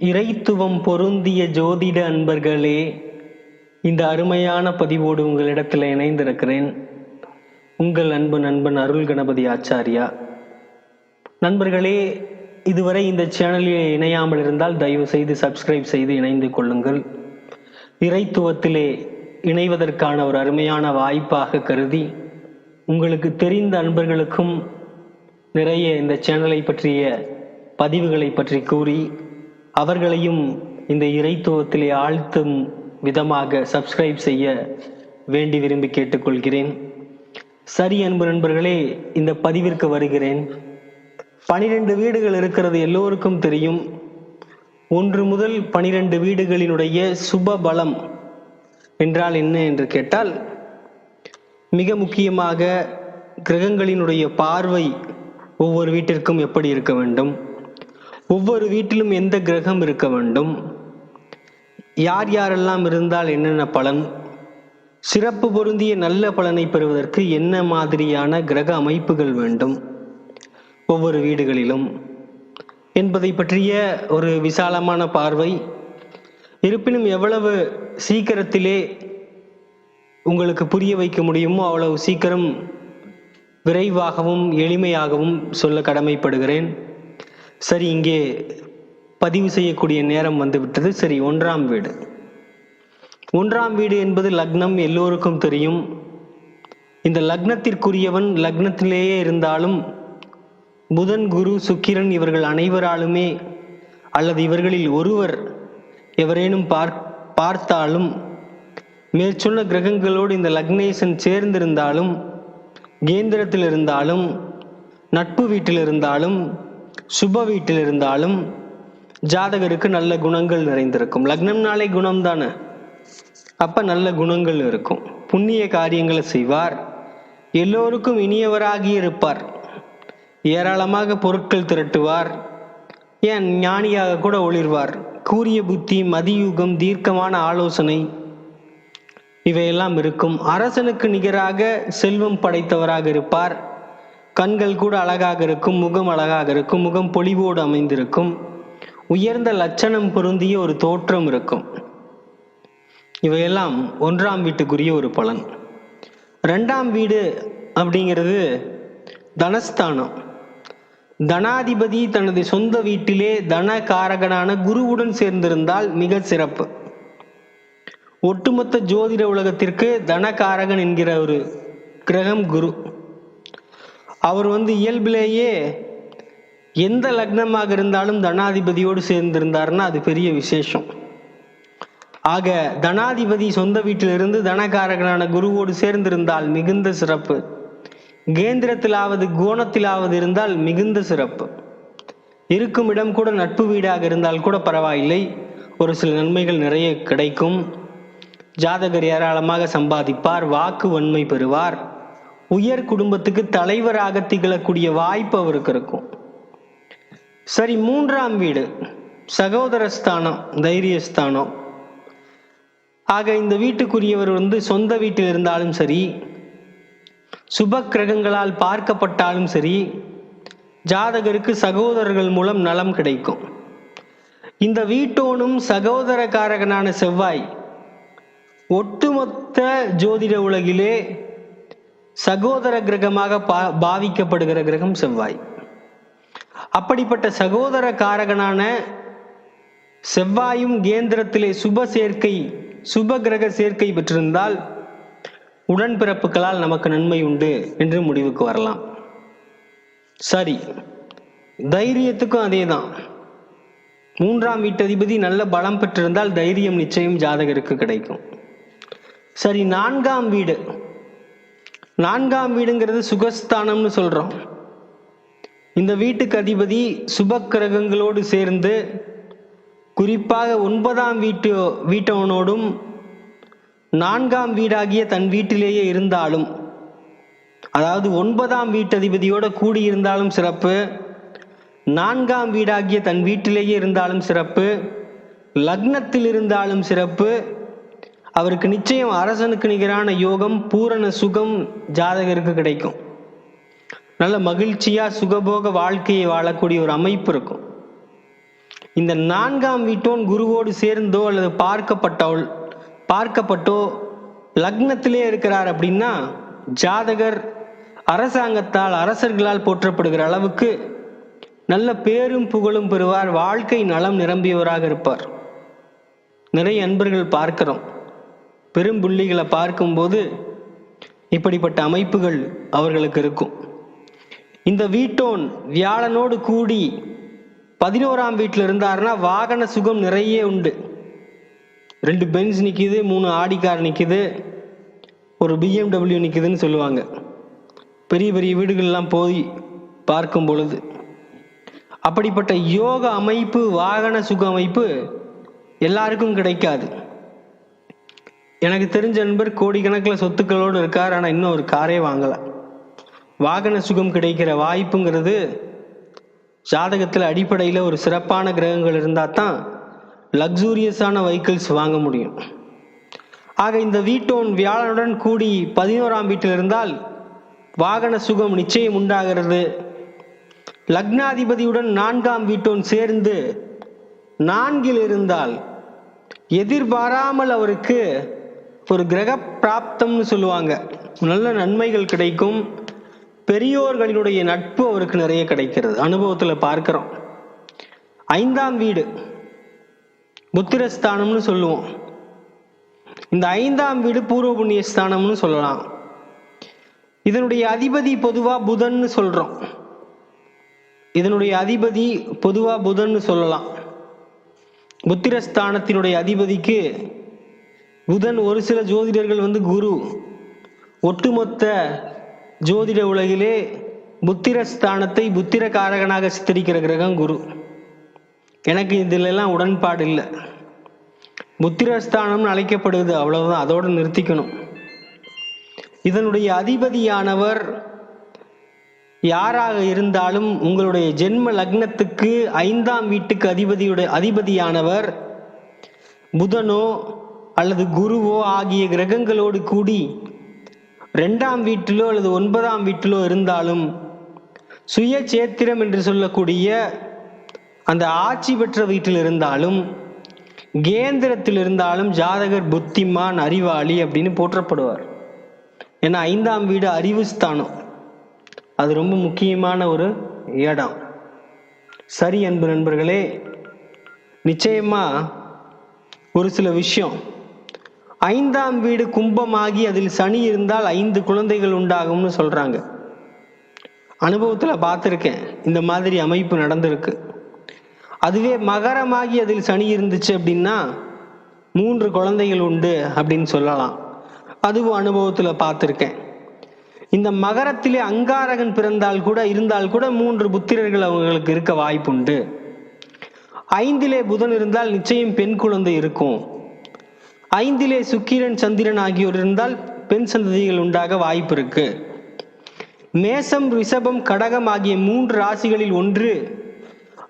இறைத்துவம் பொருந்திய ஜோதிட அன்பர்களே இந்த அருமையான பதிவோடு உங்களிடத்தில் இணைந்திருக்கிறேன். உங்கள் அன்பு நண்பன் அருள் கணபதி ஆச்சாரியா. நண்பர்களே இதுவரை இந்த சேனலில் இணையாமல் இருந்தால் தயவு செய்து சப்ஸ்கிரைப் செய்து இணைந்து கொள்ளுங்கள். இறைத்துவத்திலே இணைவதற்கான ஒரு அருமையான வாய்ப்பாக கருதி உங்களுக்கு தெரிந்த அன்பர்களுக்கும் நிறைய இந்த சேனலை பற்றிய பதிவுகளை பற்றி கூறி அவர்களையும் இந்த இறைத்துவத்திலே ஆழ்த்தும் விதமாக சப்ஸ்கிரைப் செய்ய வேண்டி விரும்பி கேட்டுக்கொள்கிறேன். சரி அன்பு நண்பர்களே இந்த பதிவிற்கு வருகிறேன். பனிரெண்டு வீடுகள் இருக்கிறது எல்லோருக்கும் தெரியும். ஒன்று முதல் பனிரெண்டு வீடுகளினுடைய சுப பலம் என்றால் என்ன என்று கேட்டால் மிக முக்கியமாக கிரகங்களினுடைய பார்வை ஒவ்வொரு வீட்டிற்கும் எப்படி இருக்க வேண்டும்? ஒவ்வொரு வீட்டிலும் எந்த கிரகம் இருக்க வேண்டும்? யார் யாரெல்லாம் இருந்தால் என்னென்ன பலன்? சிறப்பு பொருந்திய நல்ல பலனை பெறுவதற்கு என்ன மாதிரியான கிரக அமைப்புகள் வேண்டும்? ஒவ்வொரு வீடுகளிலும். என்பதை பற்றிய ஒரு விசாலமான பார்வை. இருப்பினும் எவ்வளவு சீக்கிரத்திலே உங்களுக்கு புரிய வைக்க முடியுமோ அவ்வளவு சீக்கிரம் விரைவாகவும் எளிமையாகவும் சொல்ல கடமைப்படுகிறேன். சரி இங்கே பதிவு செய்யக்கூடிய நேரம் வந்துவிட்டது. சரி ஒன்றாம் வீடு. ஒன்றாம் வீடு என்பது லக்னம். எல்லோருக்கும் தெரியும். இந்த லக்னத்திற்குரியவன் லக்னத்திலேயே இருந்தாலும் புதன் குரு சுக்கிரன் இவர்கள் அனைவராலுமே அல்லது இவர்களில் ஒருவர் எவரேனும் பார் பார்த்தாலும் மேற்சொன்ன கிரகங்களோடு இந்த லக்னேசன் சேர்ந்திருந்தாலும் கேந்திரத்தில் இருந்தாலும் நட்பு வீட்டில் இருந்தாலும் சுப வீட்டில் இருந்தாலும் ஜாதகருக்கு நல்ல குணங்கள் நிறைந்திருக்கும். லக்னம்னாலே குணம் தானே அப்ப நல்ல குணங்கள் இருக்கும். புண்ணிய காரியங்களை செய்வார். எல்லோருக்கும் இனியவராகி இருப்பார். ஏராளமாக பொருட்கள் திரட்டுவார். ஏன்? ஞானியாக கூட ஒளிர்வார். கூரிய புத்தி மதியுகம் தீர்க்கமான ஆலோசனை இவையெல்லாம் இருக்கும். அரசனுக்கு நிகராக செல்வம் படைத்தவராக இருப்பார். கண்கள் கூட அழகாக இருக்கும் முகம் அழகாக இருக்கும் முகம் பொலிவோடு அமைந்திருக்கும். உயர்ந்த லட்சணம் பொருந்திய ஒரு தோற்றம் இருக்கும். இவையெல்லாம் ஒன்றாம் வீட்டுக்குரிய ஒரு பலன். ரெண்டாம் வீடு அப்படிங்கிறது தனஸ்தானம். தனாதிபதி தனது சொந்த வீட்டிலே தன காரகனான குருவுடன் சேர்ந்திருந்தால் மிக சிறப்பு. ஒட்டுமொத்த ஜோதிட உலகத்திற்கு தனகாரகன் என்கிற ஒரு கிரகம் குரு. அவர் வந்து இயல்பிலேயே எந்த லக்னமாக இருந்தாலும் தனாதிபதியோடு சேர்ந்திருந்தாருன்னா அது பெரிய விசேஷம். ஆக தனாதிபதி சொந்த வீட்டிலிருந்து தனகாரகனான குருவோடு சேர்ந்திருந்தால் மிகுந்த சிறப்பு. கேந்திரத்திலாவது கோணத்திலாவது இருந்தால் மிகுந்த சிறப்பு. இருக்கும் இடம் கூட நட்பு வீடாக இருந்தால் கூட பரவாயில்லை. ஒரு சில நன்மைகள் நிறைய கிடைக்கும். ஜாதகர் ஏராளமாக சம்பாதிப்பார். வாக்கு வன்மை பெறுவார். உயர் குடும்பத்துக்கு தலைவராக திகழக்கூடிய வாய்ப்பு அவருக்கு இருக்கும். சரி மூன்றாம் வீடு. சகோதர ஸ்தானம் தைரியஸ்தானம் ஆக இந்த வீட்டுக்குரியவர் வந்து சொந்த வீட்டில் இருந்தாலும் சரி சுப கிரகங்களால் பார்க்கப்பட்டாலும் சரி ஜாதகருக்கு சகோதரர்கள் மூலம் நலம் கிடைக்கும். இந்த வீட்டோனும் சகோதரக்காரகனான செவ்வாய் ஒட்டுமொத்த ஜோதிட உலகிலே சகோதர கிரகமாக பா பாவிக்கப்படுகிற கிரகம் செவ்வாய். அப்படிப்பட்ட சகோதர காரகனான செவ்வாயும் கேந்திரத்திலே சுப சேர்க்கை சுப கிரக சேர்க்கை பெற்றிருந்தால் உடன்பிறப்புகளால் நமக்கு நன்மை உண்டு என்று முடிவுக்கு வரலாம். சரி தைரியத்துக்கும் அதே தான் மூன்றாம் வீட்டதிபதி நல்ல பலம் பெற்றிருந்தால் தைரியம் நிச்சயம் ஜாதகருக்கு கிடைக்கும். சரி நான்காம் வீடு. நான்காம் வீடுங்கிறது சுகஸ்தானம்னு சொல்கிறோம் இந்த வீட்டுக்கு அதிபதி சுப கிரகங்களோடு சேர்ந்து குறிப்பாக ஒன்பதாம் வீட்டு வீட்டவனோடும் நான்காம் வீடாகிய தன் வீட்டிலேயே இருந்தாலும் அதாவது ஒன்பதாம் வீட்டதிபதியோட கூடியிருந்தாலும் சிறப்பு நான்காம் வீடாகிய தன் வீட்டிலேயே இருந்தாலும் சிறப்பு லக்னத்தில் இருந்தாலும் சிறப்பு அவருக்கு நிச்சயம் அரசனுக்கு நிகரான யோகம் பூரண சுகம் ஜாதகருக்கு கிடைக்கும். நல்ல மகிழ்ச்சியா சுகபோக வாழ்க்கையை வாழக்கூடிய ஒரு அமைப்பு இருக்கும். இந்த நான்காம் வீட்டோன் குருவோடு சேர்ந்தோ அல்லது பார்க்கப்பட்டவள் பார்க்கப்பட்டோ லக்னத்திலே இருக்கிறார் அப்படின்னா ஜாதகர் அரசாங்கத்தால் அரசர்களால் போற்றப்படுகிற அளவுக்கு நல்ல பேரும் புகழும் பெறுவார் வாழ்க்கை நலம் நிரம்பியவராக இருப்பார். நிறைய அன்பர்கள் பார்க்கிறோம். பெரும் புள்ளிகளை பார்க்கும்போது இப்படிப்பட்ட அமைப்புகள் அவர்களுக்கு இருக்கும். இந்த வீட்டோன் வியாழனோடு கூடி பதினோராம் வீட்டில் இருந்தாருன்னா வாகன சுகம் நிறைய உண்டு. ரெண்டு பென்ஸ் நிற்கிது மூணு ஆடி கார் நிற்கிது ஒரு பிஎம்டபிள்யூ நிற்கிதுன்னு சொல்லுவாங்க. பெரிய பெரிய வீடுகள்லாம் போய் பார்க்கும் பொழுது. அப்படிப்பட்ட யோக அமைப்பு வாகன சுக அமைப்பு எல்லாருக்கும் கிடைக்காது. எனக்கு தெரிஞ்ச நண்பர் கோடிக்கணக்கில் சொத்துக்களோடு இருக்கார் ஆனால் இன்னும் ஒரு காரே வாங்கலை. வாகன சுகம் கிடைக்கிற வாய்ப்புங்கிறது ஜாதகத்தில் அடிப்படையில் ஒரு சிறப்பான கிரகங்கள் இருந்தால் தான் லக்ஸூரியஸான வெஹிக்கிள்ஸ் வாங்க முடியும். ஆக இந்த வீட்டோன் வியாழனுடன் கூடி பதினோராம் வீட்டில் இருந்தால் வாகன சுகம் நிச்சயம் உண்டாகிறது. லக்னாதிபதியுடன் நான்காம் வீட்டோன் சேர்ந்து நான்கில் இருந்தால் எதிர்பாராமல் அவருக்கு ஒரு கிரக பிராப்தம்னு சொல்லுவாங்க. நல்ல நன்மைகள் கிடைக்கும். பெரியோர்களினுடைய நட்பு அவருக்கு நிறைய கிடைக்கிறது. அனுபவத்தில் பார்க்குறோம். ஐந்தாம் வீடு. புத்திரஸ்தானம்னு சொல்லுவோம். இந்த ஐந்தாம் வீடு பூர்வ புண்ணிய ஸ்தானம்னு சொல்லலாம். இதனுடைய அதிபதி பொதுவாக புதன்னு சொல்கிறோம் இதனுடைய அதிபதி பொதுவாக புதன்னு சொல்லலாம். புத்திரஸ்தானத்தினுடைய அதிபதிக்கு புதன் ஒரு சில ஜோதிடர்கள் வந்து குரு. ஒட்டுமொத்த ஜோதிட உலகிலே புத்திரஸ்தானத்தை புத்திரகாரகனாக சித்தரிக்கிற கிரகம் குரு. எனக்கு இதிலெல்லாம் உடன்பாடு இல்லை. புத்திரஸ்தானம்னு அழைக்கப்படுவது அவ்வளவுதான் அதோடு நிறுத்திக்கணும். இதனுடைய அதிபதியானவர் யாராக இருந்தாலும் உங்களுடைய ஜென்ம லக்னத்துக்கு ஐந்தாம் வீட்டுக்கு அதிபதியுடைய அதிபதியானவர் புதனோ அல்லது குருவோ ஆகிய கிரகங்களோடு கூடி ரெண்டாம் வீட்டிலோ அல்லது ஒன்பதாம் வீட்டிலோ இருந்தாலும் சுய சேத்திரம் என்று சொல்லக்கூடிய அந்த ஆட்சி பெற்ற வீட்டில் இருந்தாலும் கேந்திரத்தில் இருந்தாலும் ஜாதகர் புத்திமான் அறிவாளி அப்படின்னு போற்றப்படுவார். ஏன்னா ஐந்தாம் வீடு அறிவு ஸ்தானம். அது ரொம்ப முக்கியமான ஒரு இடம். சரி அன்பு நண்பர்களே நிச்சயமா ஒரு சில விஷயம் ஐந்தாம் வீடு கும்பமாகி அதில் சனி இருந்தால் ஐந்து குழந்தைகள் உண்டாகும்னு சொல்றாங்க. அனுபவத்தில் பார்த்துருக்கேன். இந்த மாதிரி அமைப்பு நடந்திருக்கு. அதுவே மகரமாகி அதில் சனி இருந்துச்சு அப்படின்னா மூன்று குழந்தைகள் உண்டு அப்படின்னு சொல்லலாம். அதுவும் அனுபவத்தில் பார்த்துருக்கேன். இந்த மகரத்திலே அங்காரகன் பிறந்தால் கூட இருந்தால் கூட மூன்று புத்திரர்கள் அவங்களுக்கு இருக்க வாய்ப்புண்டு. ஐந்திலே புதன் இருந்தால் நிச்சயம் பெண் குழந்தை இருக்கும். ஐந்திலே சுக்கிரன் சந்திரன் ஆகியோர் இருந்தால் பெண் சந்ததிகள் உண்டாக வாய்ப்பு இருக்கு. மேசம் ரிஷபம் கடகம் ஆகிய மூன்று ராசிகளில் ஒன்று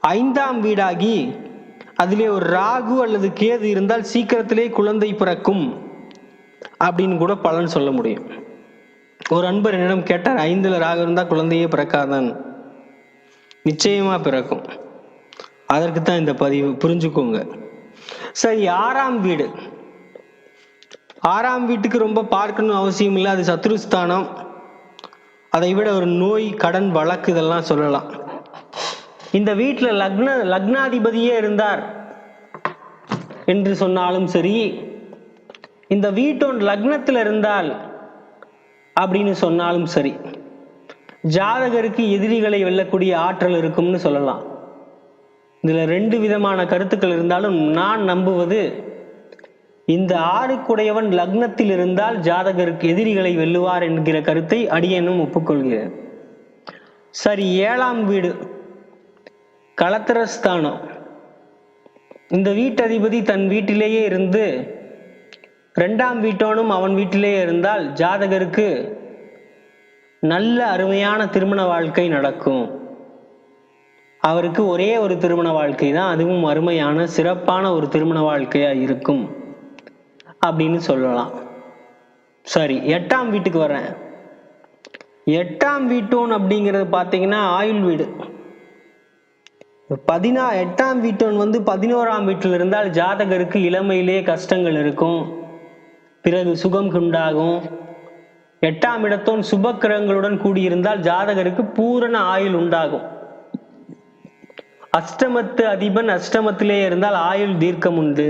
ஐந்தாம் வீடாகி அதிலே ஒரு ராகு அல்லது கேது இருந்தால் சீக்கிரத்திலே குழந்தை பிறக்கும் அப்படின்னு கூட பலன் சொல்ல முடியும். ஒரு அன்பர் என்னிடம் கேட்டார் ஐந்துல ராகு இருந்தால் குழந்தையே பிறக்காதான் நிச்சயமா பிறக்கும். அதற்கு தான் இந்த பதிவு புரிஞ்சுக்கோங்க. சரி ஆறாம் வீடு. ஆறாம் வீட்டுக்கு ரொம்ப பார்க்கணும் அவசியம் இல்லை அது சத்ருஸ்தானம். அதை விட ஒரு நோய் கடன் வழக்கு இதெல்லாம் சொல்லலாம். இந்த வீட்டில் லக்ன லக்னாதிபதியே இருந்தார் என்று சொன்னாலும் சரி இந்த வீட்டோன் லக்னத்தில் இருந்தால் அப்படின்னு சொன்னாலும் சரி ஜாதகருக்கு எதிரிகளை வெல்லக்கூடிய ஆற்றல் இருக்கும்னு சொல்லலாம். இதில் ரெண்டு விதமான கருத்துக்கள் இருந்தாலும் நான் நம்புவது இந்த ஆறுக்குடையவன் லக்னத்தில் இருந்தால் ஜாதகருக்கு எதிரிகளை வெல்லுவார் என்கிற கருத்தை அடியனும் ஒப்புக்கொள்கிறேன். சரி ஏழாம் வீடு. கலத்திரஸ்தானம். இந்த வீட்டதிபதி தன் வீட்டிலேயே இருந்து ரெண்டாம் வீட்டோனும் அவன் வீட்டிலேயே இருந்தால் ஜாதகருக்கு நல்ல அருமையான திருமண வாழ்க்கை நடக்கும். அவருக்கு ஒரே ஒரு திருமண வாழ்க்கை தான் அதுவும் அருமையான சிறப்பான ஒரு திருமண வாழ்க்கையா இருக்கும். அப்படின்னு சொல்லலாம். சரி எட்டாம் வீட்டுக்கு வரேன் எட்டாம் வீட்டோன் அப்படிங்கிறது பார்த்தீங்கன்னா ஆயுள் வீடு. பதினா எட்டாம் வீட்டோன் வந்து பதினோராம் வீட்டில் இருந்தால் ஜாதகருக்கு இளமையிலே கஷ்டங்கள் இருக்கும். பிறகு சுகம் உண்டாகும். எட்டாம் இடத்தோன் சுபக்கிரகங்களுடன் கூடியிருந்தால் ஜாதகருக்கு பூரண ஆயுள் உண்டாகும். அஷ்டமத்து அதிபன் அஷ்டமத்திலே இருந்தால் ஆயுள் தீர்க்கம் உண்டு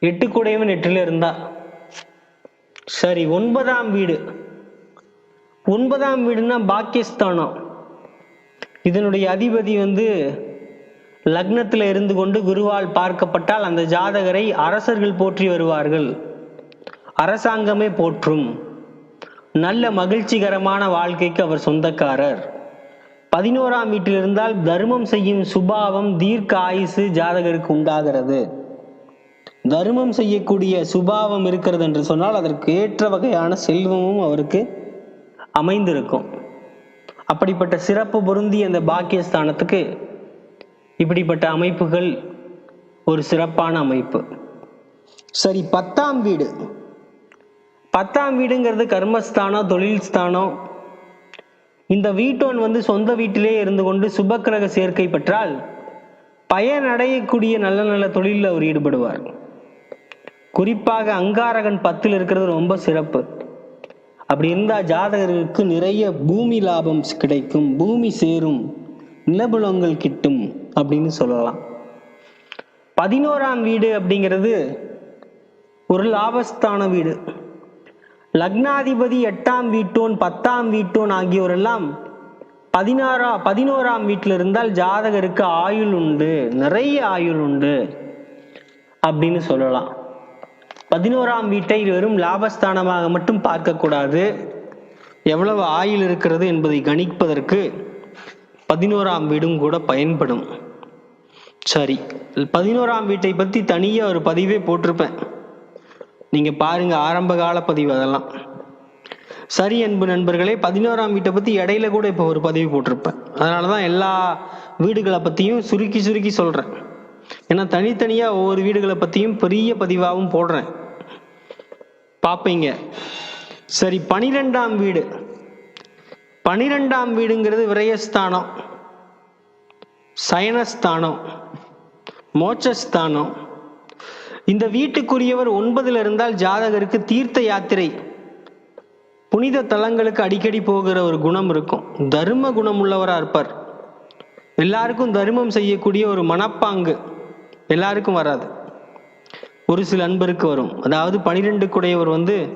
எட்டு கூடையவன் எட்டுல இருந்தா சரி ஒன்பதாம் வீடு. ஒன்பதாம் வீடுனா பாகிஸ்தானம் இதனுடைய அதிபதி வந்து லக்னத்தில் இருந்து கொண்டு குருவால் பார்க்கப்பட்டால் அந்த ஜாதகரை அரசர்கள் போற்றி வருவார்கள். அரசாங்கமே போற்றும். நல்ல மகிழ்ச்சிகரமான வாழ்க்கைக்கு அவர் சொந்தக்காரர். பதினோராம் வீட்டில் இருந்தால் தர்மம் செய்யும் சுபாவம் தீர்க்க ஆயுசு ஜாதகருக்கு உண்டாகிறது. தர்மம் செய்யக்கூடிய சுபாவம் இருக்கிறது என்று சொன்னால் அதற்கு ஏற்ற வகையான செல்வமும் அவருக்கு அமைந்திருக்கும். அப்படிப்பட்ட சிறப்பு பொருந்திய அந்த பாக்கியஸ்தானத்துக்கு இப்படிப்பட்ட அமைப்புகள் ஒரு சிறப்பான அமைப்பு. சரி பத்தாம் வீடு. பத்தாம் வீடுங்கிறது கர்மஸ்தானம் தொழில் ஸ்தானம் இந்த வீட்டோன் வந்து சொந்த வீட்டிலே இருந்து கொண்டு சுபக்கிரக சேர்க்கை பெற்றால் பயனடையக்கூடிய நல்ல நல்ல தொழிலில் அவர் ஈடுபடுவார். குறிப்பாக அங்காரகன் பத்தில் இருக்கிறது ரொம்ப சிறப்பு. அப்படி இருந்தால் ஜாதகர்களுக்கு நிறைய பூமி லாபம் கிடைக்கும் பூமி சேரும் நிலபுலங்கள் கிட்டும் அப்படின்னு சொல்லலாம். பதினோராம் வீடு அப்படிங்கிறது ஒரு லாபஸ்தான வீடு. லக்னாதிபதி எட்டாம் வீட்டோன் பத்தாம் வீட்டோன் ஆகியோரெல்லாம் பதினாறா பதினோராம் வீட்டில் இருந்தால் ஜாதகருக்கு ஆயுள் உண்டு நிறைய ஆயுள் உண்டு அப்படின்னு சொல்லலாம். பதினோராம் வீட்டை வெறும் லாபஸ்தானமாக மட்டும் பார்க்கக்கூடாது. எவ்வளவு ஆயுள் இருக்கிறது என்பதை கணிப்பதற்கு பதினோராம் வீடும் கூட பயன்படும். சரி பதினோராம் வீட்டை பற்றி தனியாக ஒரு பதிவே போட்டிருப்பேன். நீங்கள் பாருங்க ஆரம்ப கால பதிவு அதெல்லாம். சரி அன்பு நண்பர்களே பதினோராம் வீட்டை பற்றி இடையில கூட இப்போ ஒரு பதிவு போட்டிருப்பேன். அதனால தான் எல்லா வீடுகளை பற்றியும் சுருக்கி சுருக்கி சொல்கிறேன் ஏன்னா தனித்தனியாக ஒவ்வொரு வீடுகளை பற்றியும் பெரிய பதிவாகவும் போடுறேன். பார்ப்பீங்க சரி பனிரெண்டாம் வீடு. பனிரெண்டாம் வீடுங்கிறது விரயஸ்தானம் சயனஸ்தானம் மோட்சஸ்தானம். இந்த வீட்டுக்குரியவர் ஒன்பதுல இருந்தால் ஜாதகருக்கு தீர்த்த யாத்திரை. புனித தலங்களுக்கு அடிக்கடி போகிற ஒரு குணம் இருக்கும். தர்ம குணம் உள்ளவராக இருப்பார். எல்லாருக்கும் தர்மம் செய்யக்கூடிய ஒரு மனப்பாங்கு. எல்லாருக்கும் வராது. ஒரு சில அன்பருக்கு வரும். அதாவது பனிரெண்டு குடையவர் வந்து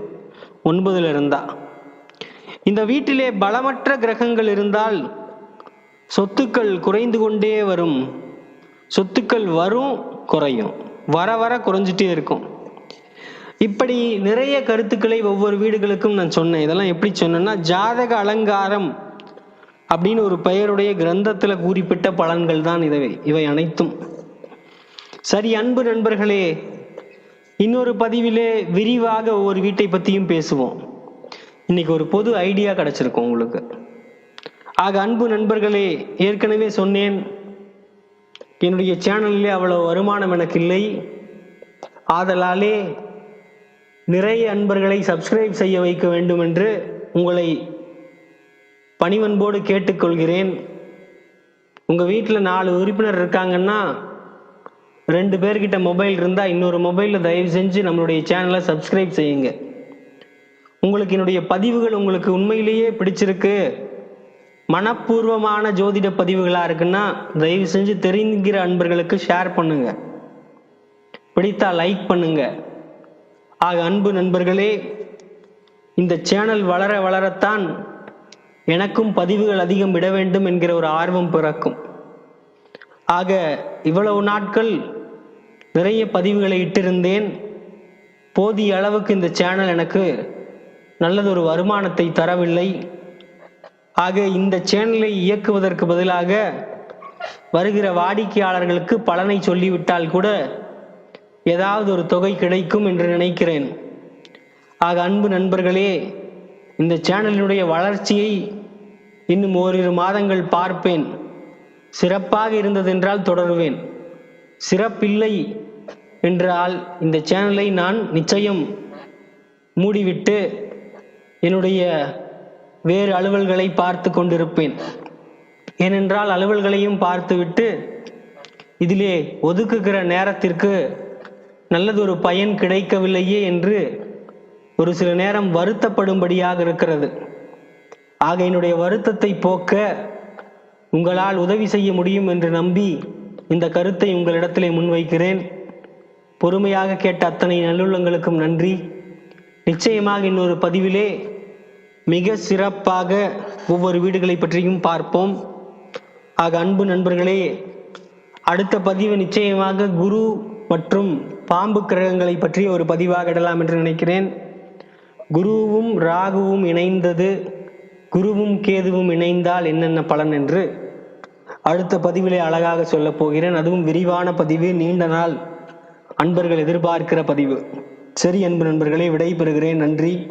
ஒன்பதுல இருந்தா. இந்த வீட்டிலே பலமற்ற கிரகங்கள் இருந்தால் சொத்துக்கள் குறைந்து கொண்டே வரும். சொத்துக்கள் வரும் குறையும். வர வர குறைஞ்சிட்டே இருக்கும். இப்படி நிறைய கருத்துக்களை ஒவ்வொரு வீடுகளுக்கும் நான் சொன்னேன். இதெல்லாம் எப்படி சொன்னேன்னா ஜாதக அலங்காரம் அப்படின்னு ஒரு பெயருடைய கிரந்தத்தில் குறிப்பிட்ட பலன்கள் தான் இவை. இவை அனைத்தும். சரி அன்பு நண்பர்களே இன்னொரு பதிவிலே விரிவாக ஒவ்வொரு வீட்டை பற்றியும் பேசுவோம். இன்னைக்கு ஒரு பொது ஐடியா கிடைச்சிருக்கும் உங்களுக்கு. ஆக அன்பு நண்பர்களே ஏற்கனவே சொன்னேன் என்னுடைய சேனலில் அவ்வளவு வருமானம் எனக்கு இல்லை. ஆதலாலே நிறைய அன்பர்களை சப்ஸ்கிரைப் செய்ய வைக்க வேண்டும் என்று உங்களை பணிவன்போடு கேட்டுக்கொள்கிறேன். உங்கள் வீட்டில் நாலு உறுப்பினர் இருக்காங்கன்னா ரெண்டு பேர்கிட்ட மொபைல் இருந்தால் இன்னொரு மொபைலில் தயவு செஞ்சு நம்மளுடைய சேனலை சப்ஸ்கிரைப் செய்யுங்க. உங்களுக்கு என்னுடைய பதிவுகள் உங்களுக்கு உண்மையிலேயே பிடிச்சிருக்கு. மனப்பூர்வமான ஜோதிட பதிவுகளாக இருக்குன்னா தயவு செஞ்சு தெரிஞ்சுக்கிற அன்பர்களுக்கு ஷேர் பண்ணுங்க. பிடித்தா லைக் பண்ணுங்க. ஆக அன்பு நண்பர்களே இந்த சேனல் வளர வளரத்தான் எனக்கும் பதிவுகள் அதிகம் விட வேண்டும் என்கிற ஒரு ஆர்வம் பிறக்கும். ஆக இவ்வளவு நாட்கள் நிறைய பதிவுகளை இட்டிருந்தேன். போதிய அளவுக்கு இந்த சேனல் எனக்கு நல்லதொரு வருமானத்தை தரவில்லை. ஆக இந்த சேனலை இயக்குவதற்கு பதிலாக வருகிற வாடிக்கையாளர்களுக்கு பலனை சொல்லிவிட்டால் கூட ஏதாவது ஒரு தொகை கிடைக்கும் என்று நினைக்கிறேன். ஆக அன்பு நண்பர்களே இந்த சேனலினுடைய வளர்ச்சியை இன்னும் ஓரிரு மாதங்கள் பார்ப்பேன். சிறப்பாக இருந்ததென்றால் தொடருவேன். சிறப்பில்லை என்றால் இந்த சேனலை நான் நிச்சயம் மூடிவிட்டு என்னுடைய வேறு அலுவல்களை பார்த்து கொண்டிருப்பேன். ஏனென்றால் அலுவல்களையும் பார்த்துவிட்டு இதிலே ஒதுக்குகிற நேரத்திற்கு நல்லதொரு பயன் கிடைக்கவில்லையே என்று ஒரு சில நேரம் வருத்தப்படும்படியாக இருக்கிறது. ஆக என்னுடைய வருத்தத்தை போக்க உங்களால் உதவி செய்ய முடியும் என்று நம்பி இந்த கருத்தை உங்களிடத்திலே முன்வைக்கிறேன். பொறுமையாக கேட்ட அத்தனை நல்லுள்ளங்களுக்கும் நன்றி. நிச்சயமாக இன்னொரு பதிவிலே மிக சிறப்பாக ஒவ்வொரு வீடுகளை பற்றியும் பார்ப்போம். ஆக அன்பு நண்பர்களே அடுத்த பதிவு நிச்சயமாக குரு மற்றும் பாம்பு கிரகங்களை பற்றி ஒரு பதிவாக இடலாம் என்று நினைக்கிறேன். குருவும் ராகுவும் இணைந்தது. குருவும் கேதுவும் இணைந்தால் என்னென்ன பலன் என்று அடுத்த பதிவிலே அழகாக சொல்லப் போகிறேன். அதுவும் விரிவான பதிவு நீண்ட நாள் அன்பர்கள் எதிர்பார்க்கிற பதிவு. சரி அன்பு நண்பர்களே விடைபெறுகிறேன். நன்றி.